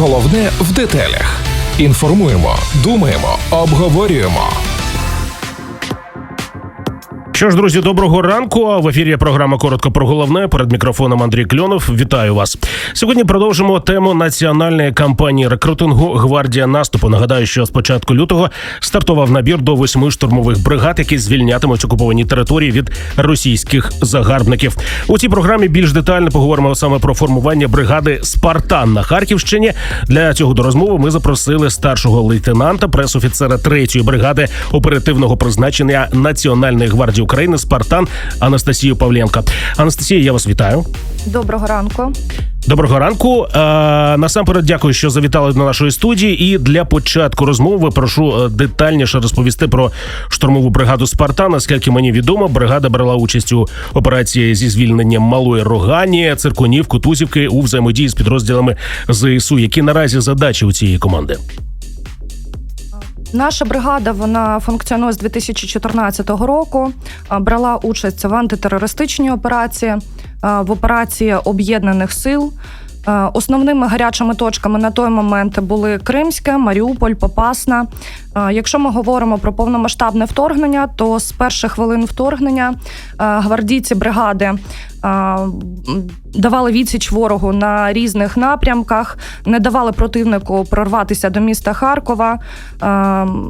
Головне в деталях. Інформуємо, думаємо, обговорюємо. Що ж, друзі, доброго ранку. В ефірі програма коротко про головне. Перед мікрофоном Андрій Кльонов. Вітаю вас. Сьогодні продовжимо тему національної кампанії рекрутингу Гвардія наступу. Нагадаю, що з початку лютого стартував набір до восьми штурмових бригад, які звільнятимуть окуповані території від російських загарбників. У цій програмі більш детально поговоримо саме про формування бригади Спартан на Харківщині. Для цього до розмови ми запросили старшого лейтенанта, пресофіцера третьої бригади оперативного призначення Національної гвардії України Спартан Анастасію Павленко. Анастасія, я вас вітаю. Доброго ранку. Доброго ранку. Е, насамперед, дякую, що завітали до нашої студії. І для початку розмови прошу е, детальніше розповісти про штурмову бригаду Спартан. Наскільки мені відомо, бригада брала участь у операції зі звільненням малої Рогані, Циркунів, Кутузівки у взаємодії з підрозділами ЗСУ. Які наразі задачі у цієї команди? Наша бригада вона функціонує з 2014 року. Брала участь в антитерористичній операції, в операції об'єднаних сил. А, Основними гарячими точками на той момент були Кримське, Маріуполь, Попасна. Якщо ми говоримо про повномасштабне вторгнення, то з перших хвилин вторгнення гвардійці бригади давали відсіч ворогу на різних напрямках, не давали противнику прорватися до міста Харкова,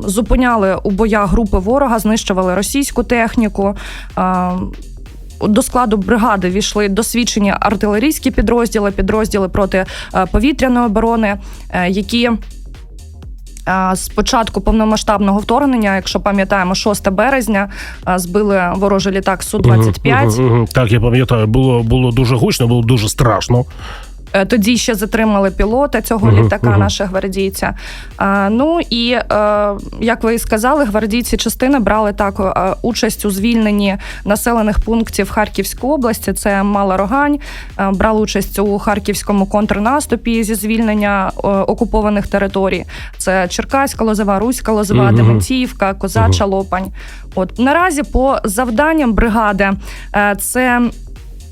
зупиняли у боях групи ворога, знищували російську техніку. До складу бригади війшли досвідчені артилерійські підрозділи, підрозділи проти е, повітряної оборони, е, які е, з початку повномасштабного вторгнення, якщо пам'ятаємо, 6 березня збили ворожий літак су 25 Мгм, мгм, мгм. Так, я пам'ятаю, було було дуже гучно, було дуже страшно. Е, Тоді ще затримали пілота цього Мгм, літака, мгм. нашого гвардійця. А, Ну і е, як ви і сказали, гвардійці частини брали так е, участь у звільненні населених пунктів Харківської області. Це Мала Рогань, брали участь у харківському контрнаступі зі звільнення окупованих територій. Це Черкаська Лозова, Руська Лозова, Мгм. Дементіївка, Козача Лопань. От наразі по завданням бригади це.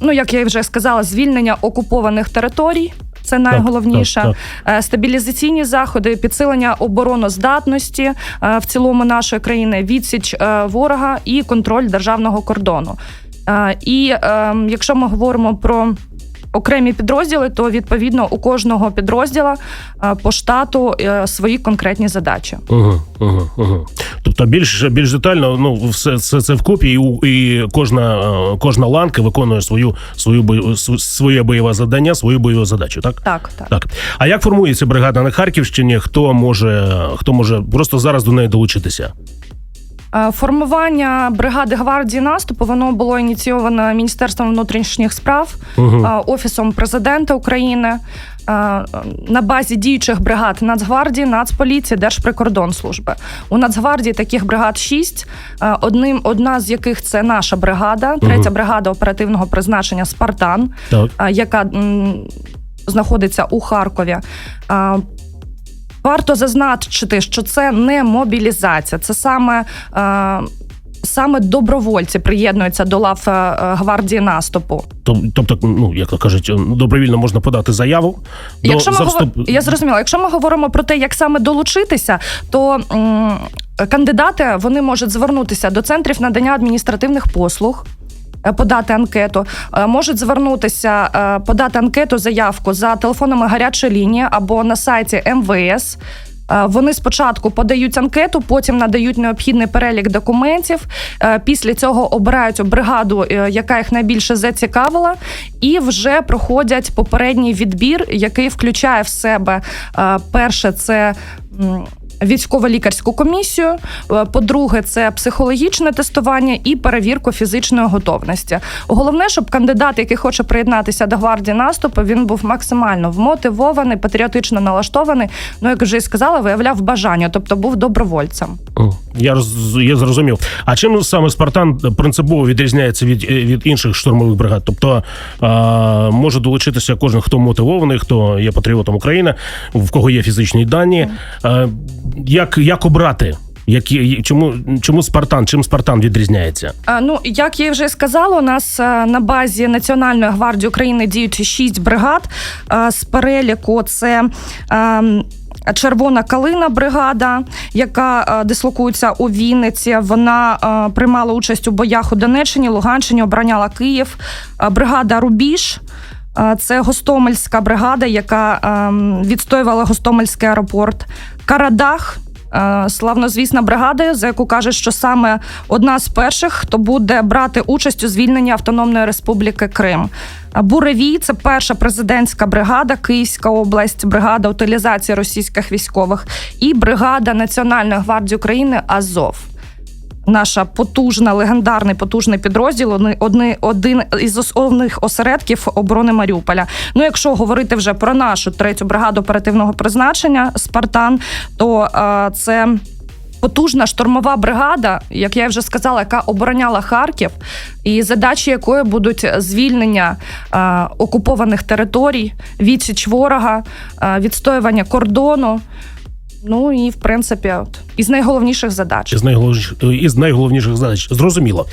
Ну, як я вже сказала, звільнення окупованих територій. Це найголовніше. так, Е, Стабілізаційні заходи, підсилення обороноздатності е, в цілому нашої країни, відсіч е, ворога і контроль державного кордону. І е, якщо ми говоримо про окремі підрозділи, то відповідно у кожного підрозділа е, по штату е, свої конкретні задачі. Угу, угу, угу. Тобто більш більш детально, ну все, все це вкупі, і, і кожна е, кожна ланка виконує свою свою бою, своє бойове завдання, свою бойову задачу. Так Так, так. так. А як формується бригада на Харківщині? Хто може хто може просто зараз до неї долучитися? Е, Формування бригади гвардії наступу воно було ініційовано Міністерством внутрішніх справ, Угу. офісом президента України е, на базі діючих бригад Нацгвардії, Нацполіції, Держприкордонслужби. У Нацгвардії таких бригад шість. Одним одна з яких це наша бригада, третя бригада оперативного призначення Спартан, Так. яка знаходиться у Харкові. Варто зазначити, що це не мобілізація, це саме. е, Саме добровольці приєднуються до лав е, гвардії наступу. Тоб- Тобто, ну як то кажуть, добровільно можна подати заяву до Якщо ми за говор... я зрозуміла, якщо ми говоримо про те, як саме долучитися, то м, кандидати вони можуть звернутися до центрів надання адміністративних послуг. Е, Подати анкету, Е, можуть звернутися, е, подати анкету, заявку за телефонами гарячої лінії або на сайті МВС. Е, Вони спочатку подають анкету, потім надають необхідний перелік документів. Е, Після цього обирають бригаду, е, яка їх найбільше зацікавила, і вже проходять попередній відбір, який включає в себе перше це. Військово-лікарську комісію, по-друге, це психологічне тестування і перевірку фізичної готовності. Головне, щоб кандидат, який хоче приєднатися до гвардії наступу, він був максимально вмотивований, патріотично налаштований. Ну як вже і сказала, виявляв бажання, тобто був добровольцем. Я роз, я зрозумів. А чим саме Спартан принципово відрізняється від, е, від інших штурмових бригад? Тобто а, може долучитися кожен, хто мотивований, хто є патріотом України, в кого є фізичні дані. А, як, як обрати Які чому чому Спартан? Чим Спартан відрізняється? Е, Ну, як я вже сказала, у нас е, на базі Національної гвардії України діють шість бригад. Е, З переліку це. ем, Червона калина бригада, яка е, дислокується у Вінниці. Вона е, приймала участь у боях у Донеччині, Луганщині, обороняла Київ. Е, Бригада Рубіж. Це Гостомельська бригада, яка ем, відстоювала Гостомельський аеропорт. Карадах. Е, Славнозвісна бригада, за яку каже, що саме одна з перших, хто буде брати участь у звільненні Автономної Республіки Крим. А Буревій це перша президентська бригада, Київська область, бригада утилізації російських військових і бригада Національної гвардії України Азов. Наша потужна, легендарний потужний підрозділ, одни- один із основних осередків оборони Маріуполя. Ну, якщо говорити вже про нашу третю бригаду оперативного призначення Спартан, то е, це. Потужна штурмова бригада, як я вже сказала, яка обороняла Харків, і задачі якої будуть звільнення е, окупованих територій, відсіч ворога, е, відстоювання кордону. Ну і в принципі, от із найголовніших задач. Із найголовніших із найголовніших задач. Зрозуміло.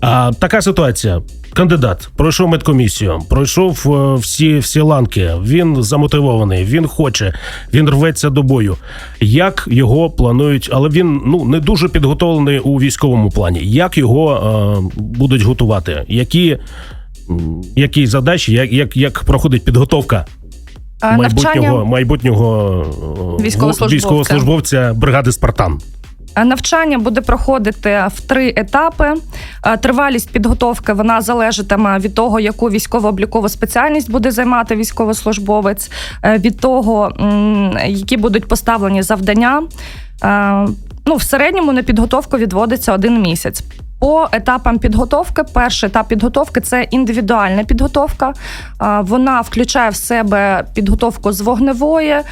А, така ситуація. Кандидат пройшов медкомісію, пройшов е, всі, всі ланки. Він замотивований, він хоче, він рветься до бою. Як його планують, але він ну не дуже підготовлений у військовому плані. Як його е, будуть готувати? Які, які задачі, як, як, як проходить підготовка майбутнього майбутнього е, Військовослужбовця. бригади Спартан? Навчання буде проходити в три етапи. Тривалість підготовки вона залежатиме від того, яку військово-облікову спеціальність буде займати військовослужбовець, е, від того, які будуть поставлені завдання. Ну, в середньому на підготовку відводиться один місяць. По етапам підготовки, перший етап підготовки це індивідуальна підготовка. Вона включає в себе підготовку з вогневої, е,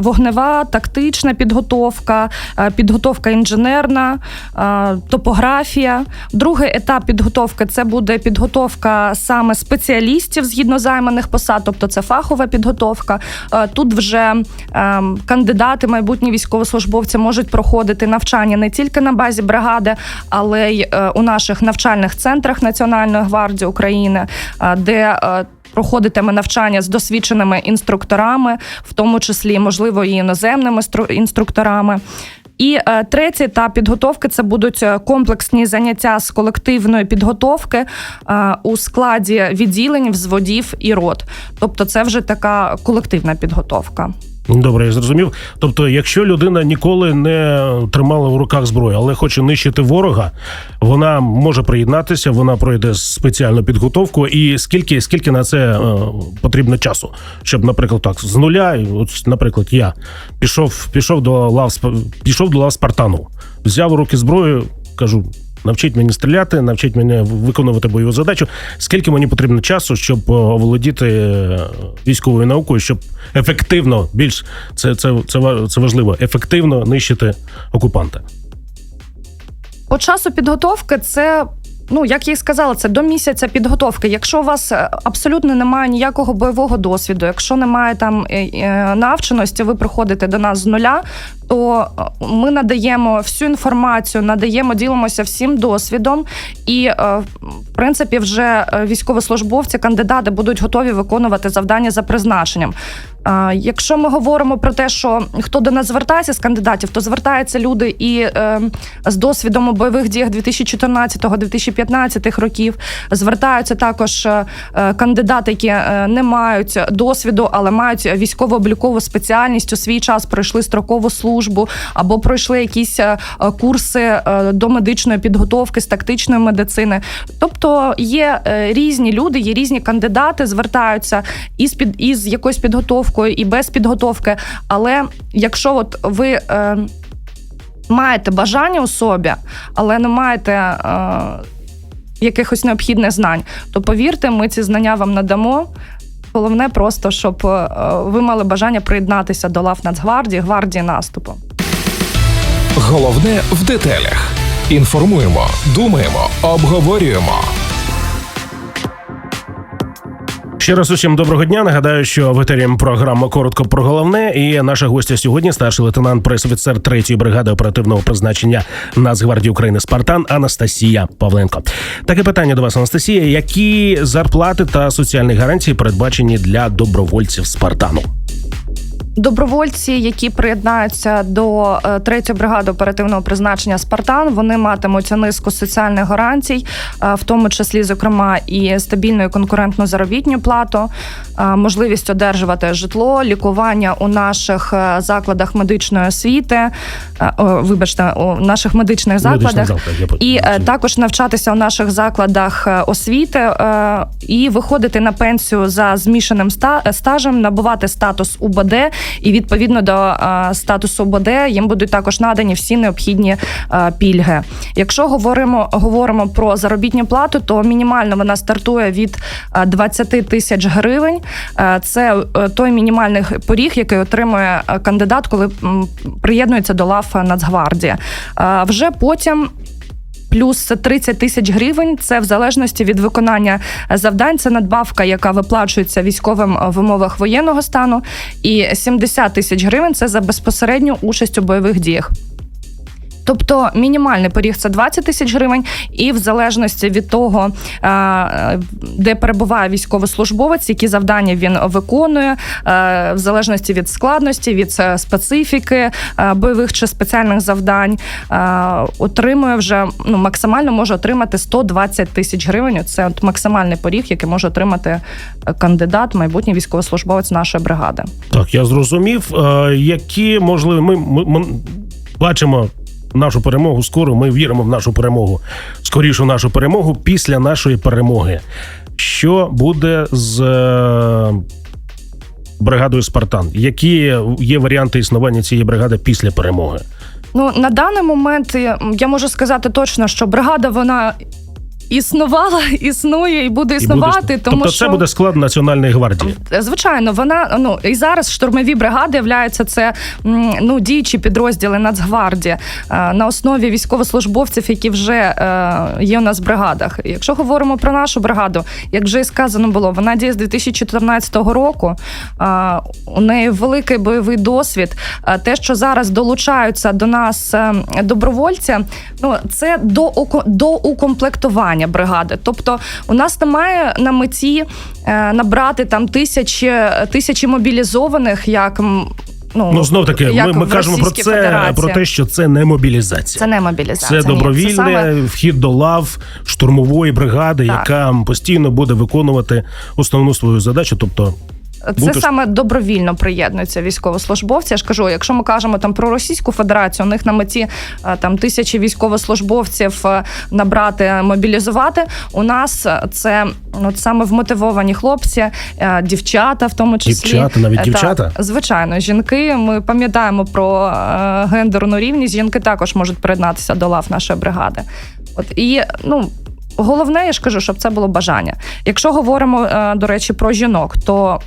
вогнева, тактична підготовка, е, підготовка інженерна, е, топографія. Другий етап підготовки це буде підготовка саме спеціалістів згідно займаних посад, тобто це фахова підготовка. Тут вже е, кандидати, майбутні військовослужбовці можуть проходити навчання не тільки на базі бригади, але й е, у наших навчальних центрах Національної гвардії України, е, де е, Проходитиме навчання з досвідченими інструкторами, в тому числі, можливо, і іноземними стру- інструкторами. І третій етап підготовки це будуть комплексні заняття з колективної підготовки у складі відділень, взводів і рот. Тобто, це вже така колективна підготовка. Добре, я зрозумів. Тобто, якщо людина ніколи не тримала в руках зброю, але хоче нищити ворога, вона може приєднатися, вона пройде спеціальну підготовку. І скільки, скільки на це е, потрібно часу, щоб, наприклад, так з нуля, от, наприклад, я пішов, пішов до лав пішов до лав Спартану, взяв у руки зброю, кажу. Навчіть мені стріляти, навчіть мене виконувати бойову задачу. Скільки мені потрібно часу, щоб е, оволодіти е, військовою наукою, щоб ефективно більш це, це, це, це важливо, ефективно нищити окупанта. По часу підготовки це. Ну, як я і сказала, це до місяця підготовки. Якщо у вас е, абсолютно немає ніякого бойового досвіду, якщо немає там навченості, ви приходите до нас з нуля, то е, ми надаємо всю інформацію, надаємо, ділимося всім досвідом, і е, в принципі вже е, військовослужбовці, кандидати будуть готові виконувати завдання за призначенням. Якщо ми говоримо про те, що хто до нас звертається з кандидатів, то звертаються люди і з досвідом у бойових діях 2014-2015 років. Звертаються також кандидати, які не мають досвіду, але мають військово-облікову спеціальність у свій час пройшли строкову службу або пройшли якісь е, курси е, до медичної підготовки з тактичної медицини. Тобто є е, різні люди, є різні кандидати, звертаються із під із якоюсь підготовкою і без підготовки. Але якщо от ви маєте бажання у собі, але не маєте. Якихось необхідних знань, то повірте, ми ці знання вам надамо. Головне просто, щоб е, ви мали бажання приєднатися до лав Нацгвардії, гвардії наступу. Головне в деталях. Інформуємо, думаємо, обговорюємо. Ще раз усім доброго дня. Нагадаю, що в етері програма коротко про головне. І наша гостя сьогодні старший лейтенант пресофіцер 3-ї бригади оперативного призначення Нацгвардії України Спартан Анастасія Павленко. Таке питання до вас, Анастасія. Які зарплати та соціальні гарантії передбачені для добровольців Спартану? Добровольці, які приєднаються до е, третьої бригади оперативного призначення Спартан, вони матимуть низку соціальних гарантій, е, в тому числі, зокрема, і стабільну і конкурентну заробітну плату, е, можливість одержувати житло, лікування у наших закладах медичної освіти, вибачте, у наших медичних закладах. Медичний І також навчатися у наших закладах освіти і виходити на пенсію за змішаним ста- стажем, набувати статус УБД, і відповідно до е, статусу УБД їм будуть також надані всі необхідні е, пільги. Якщо говоримо говоримо про заробітну плату, то мінімально вона стартує від е, 20 тисяч гривень. Е, Це е, той мінімальний поріг, який отримує е, кандидат, коли приєднується до лав Нацгвардії. Е, Вже потім. Плюс 30 тисяч гривень це в залежності від виконання завдань. Це надбавка, яка виплачується військовим в умовах воєнного стану, і 70 тисяч гривень це за безпосередню участь у бойових діях. Тобто мінімальний поріг це 20 тисяч гривень, і в залежності від того, е, де перебуває військовослужбовець, які завдання він виконує, е, в залежності від складності, від е, специфіки бойових чи спеціальних завдань, отримує вже ну максимально може отримати 120 тисяч гривень. Це от максимальний поріг, який може отримати кандидат, майбутній військовослужбовець нашої бригади. Так, я зрозумів. Які можливо, ми, ми, ми бачимо нашу перемогу скоро. Ми віримо в нашу перемогу. Скоріше в нашу перемогу після нашої перемоги. Що буде з е, бригадою Спартан? Які є варіанти існування цієї бригади після перемоги? Ну на даний момент я можу сказати точно, що бригада вона. Існувала, існує і буде І існувати, буде- тому тобто що це буде склад Національної гвардії. звичайно, вона ну і зараз штурмові бригади являються це ну діючі підрозділи Нацгвардії е, на основі військовослужбовців, які вже е, є у нас в бригадах. Якщо говоримо про нашу бригаду, як вже і сказано було, вона діє з 2014 року. Е, У неї великий бойовий досвід. Е, Те, що зараз долучаються до нас е, добровольці, ну це до до укомплектування бригади. Тобто, у нас немає на меті е, набрати там тисячі тисячі мобілізованих, як ну, Ну знов таки, ми, ми кажемо про це Федерації. про те, що це не мобілізація. це не мобілізація. Це добровільний це саме- вхід до лав штурмової бригади, Так. яка постійно буде виконувати основну свою задачу, тобто Це Бути- саме добровільно приєднуються військовослужбовці. Я ж кажу, якщо ми кажемо там про Російську Федерацію, у них на меті е, там тисячі військовослужбовців е, набрати, мобілізувати. У нас е, це от саме вмотивовані хлопці, дівчата, в тому числі Дівчата, навіть дівчата? Так, звичайно, жінки. Ми пам'ятаємо про гендерну рівність. Жінки також можуть приєднатися до лав нашої бригади. От і ну. Головне, я ж кажу, щоб це було бажання. Якщо говоримо, е, до речі, про жінок, то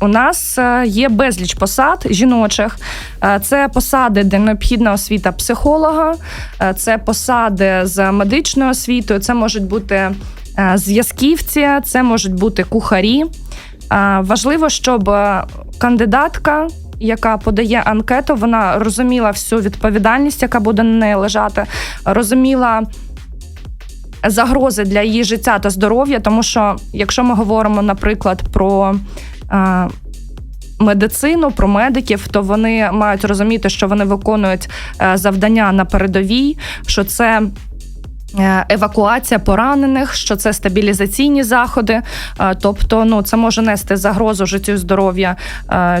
у нас е, є безліч посад жіночих. Е, Це посади, де необхідна освіта психолога, це посади з медичною освітою, це можуть бути зв'язківці, це можуть бути кухарі. Важливо, щоб кандидатка. Яка подає анкету, вона розуміла всю відповідальність, яка буде на неї лежати, розуміла загрози для її життя та здоров'я. Тому що, якщо ми говоримо, наприклад, про е, медицину, про медиків, то вони мають розуміти, що вони виконують е, завдання на передовій, що це. е, Евакуація поранених, що це стабілізаційні заходи, Е, тобто, ну це може нести загрозу життю і здоров'я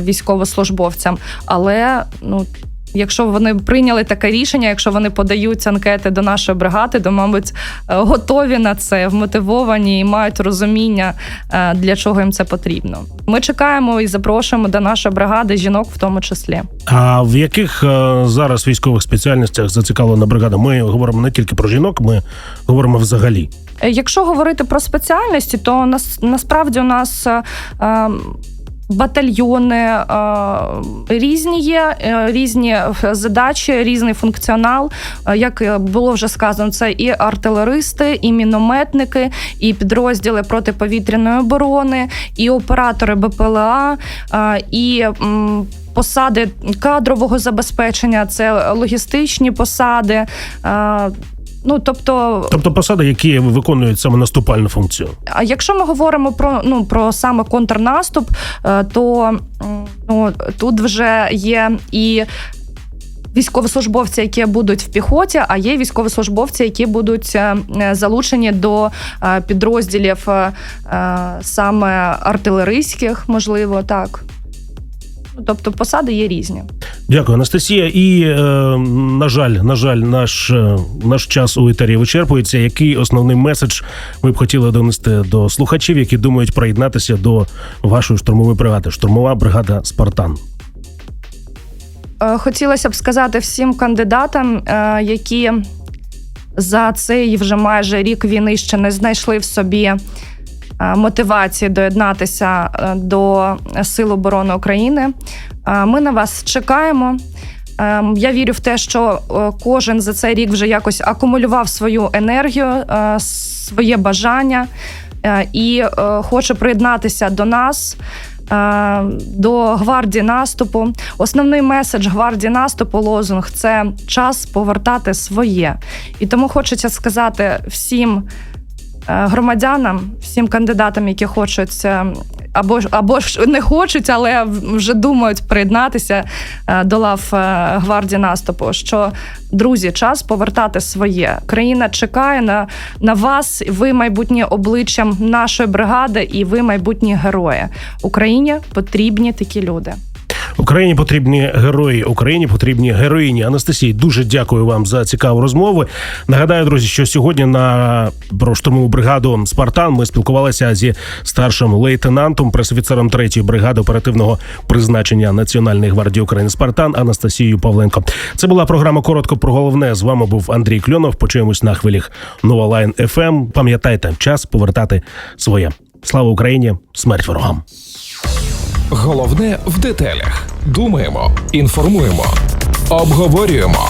військовослужбовцям. Але ну якщо вони прийняли таке рішення, якщо вони подають анкети до нашої бригади, то мабуть е, готові на це, вмотивовані і мають розуміння, е, для чого їм це потрібно. Ми чекаємо і запрошуємо до нашої бригади жінок, в тому числі. А в яких е, зараз військових спеціальностях зацікавлена бригада? Ми говоримо не тільки про жінок, ми говоримо взагалі. Якщо говорити про спеціальності, то нас насправді у нас. Батальйони е, різні є, е, різні задачі, різний функціонал. Е, Як було вже сказано, це і артилеристи, і мінометники, і підрозділи протиповітряної оборони, і оператори БПЛА, і посади кадрового забезпечення, це логістичні посади. Е, Ну, тобто, Тобто посади, які виконують саме наступальну функцію. а якщо ми говоримо про ну про саме контрнаступ, е, то ну тут вже є і. Військовослужбовці, які будуть в піхоті, а є військовослужбовці, які будуть е, залучені до е, підрозділів е, е, саме артилерійських, можливо, так. Тобто посади є різні. Дякую, Анастасія. І е, на жаль, на жаль, наш, е, наш час у етері вичерпується. Який основний меседж ви б хотіли донести до слухачів, які думають приєднатися до вашої штурмової бригади? Штурмова бригада Спартан. Е, Хотілося б сказати всім кандидатам, е, які за цей вже майже рік війни ще не знайшли в собі мотивації доєднатися е, до Сил оборони України. Е, Ми на вас чекаємо. Е, Я вірю в те, що е, кожен за цей рік вже якось акумулював свою енергію, е, своє бажання е, і е, хоче приєднатися до нас. е, До гвардії наступу. Основний меседж гвардії наступу лозунг це час повертати своє. І тому хочеться сказати всім е, громадянам, всім кандидатам, які хочуть е, або ж або ж не хочуть, але вже думають приєднатися е, до лав е, гвардії наступу. Що друзі, час повертати своє. Країна чекає на, на вас. Ви майбутнє обличчям нашої бригади, і ви майбутні герої. Україні потрібні такі люди. Україні потрібні герої, Україні потрібні героїні. Анастасії, дуже дякую вам за цікаву розмову. Нагадаю, друзі, що сьогодні на штурмову бригаду Спартан ми спілкувалися зі старшим лейтенантом, пресофіцером 3-ї бригади оперативного призначення Національної гвардії України Спартан Анастасією Павленко. Це була програма коротко про головне. З вами був Андрій Кльонов. Почуємось на хвилях Нова Лайн ФМ. Пам'ятайте, час повертати своє. Слава Україні! Смерть ворогам! Головне в деталях. Думаємо, інформуємо, обговорюємо.